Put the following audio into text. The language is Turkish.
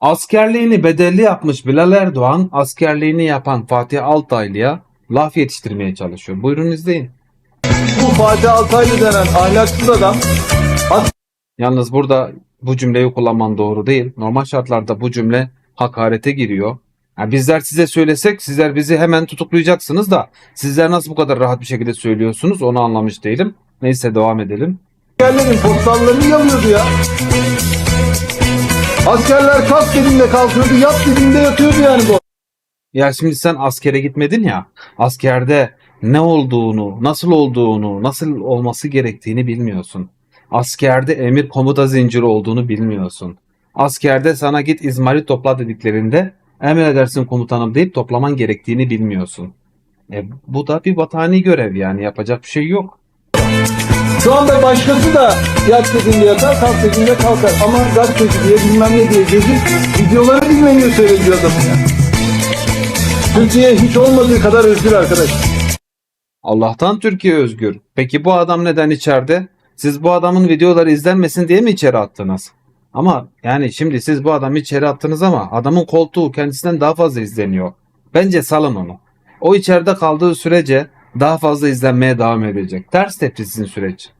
Askerliğini bedelli yapmış Bilal Erdoğan, askerliğini yapan Fatih Altaylı'ya laf yetiştirmeye çalışıyor. Buyurun izleyin. Bu Fatih Altaylı denen ahlaksız adam Yalnız burada bu cümleyi kullanman doğru değil. Normal şartlarda bu cümle hakarete giriyor. Yani bizler size söylesek sizler bizi hemen tutuklayacaksınız da sizler nasıl bu kadar rahat bir şekilde söylüyorsunuz onu anlamış değilim. Neyse devam edelim. askerlerin postallarını yalıyordu ya. Askerler kalk dediğinde kalkıyordu, yat dediğinde yatıyordu yani bu. Ya şimdi sen askere gitmedin ya. Askerde ne olduğunu, nasıl olduğunu, nasıl olması gerektiğini bilmiyorsun. Askerde emir komuta zinciri olduğunu bilmiyorsun. Askerde sana git izmarit topla dediklerinde emredersin komutanım deyip toplaman gerektiğini bilmiyorsun. E, bu da bir vatani görev yani yapacak bir şey yok. Şu anda başkası da yat dediğinde yatar, kalk dediğinde kalkar. Ama gazeteci diye bilmem ne diye gezip videoları dinleniyor seyrediyor adamın ya. Türkiye hiç olmadığı kadar özgür arkadaş. Allah'tan Türkiye özgür. Peki bu adam neden içeride? Siz bu adamın videoları izlenmesin diye mi içeri attınız? Ama yani şimdi siz bu adamı içeri attınız ama adamın koltuğu kendisinden daha fazla izleniyor. Bence salın onu. O içeride kaldığı sürece daha fazla izlenmeye devam edecek. Ters tepki sizin süreç.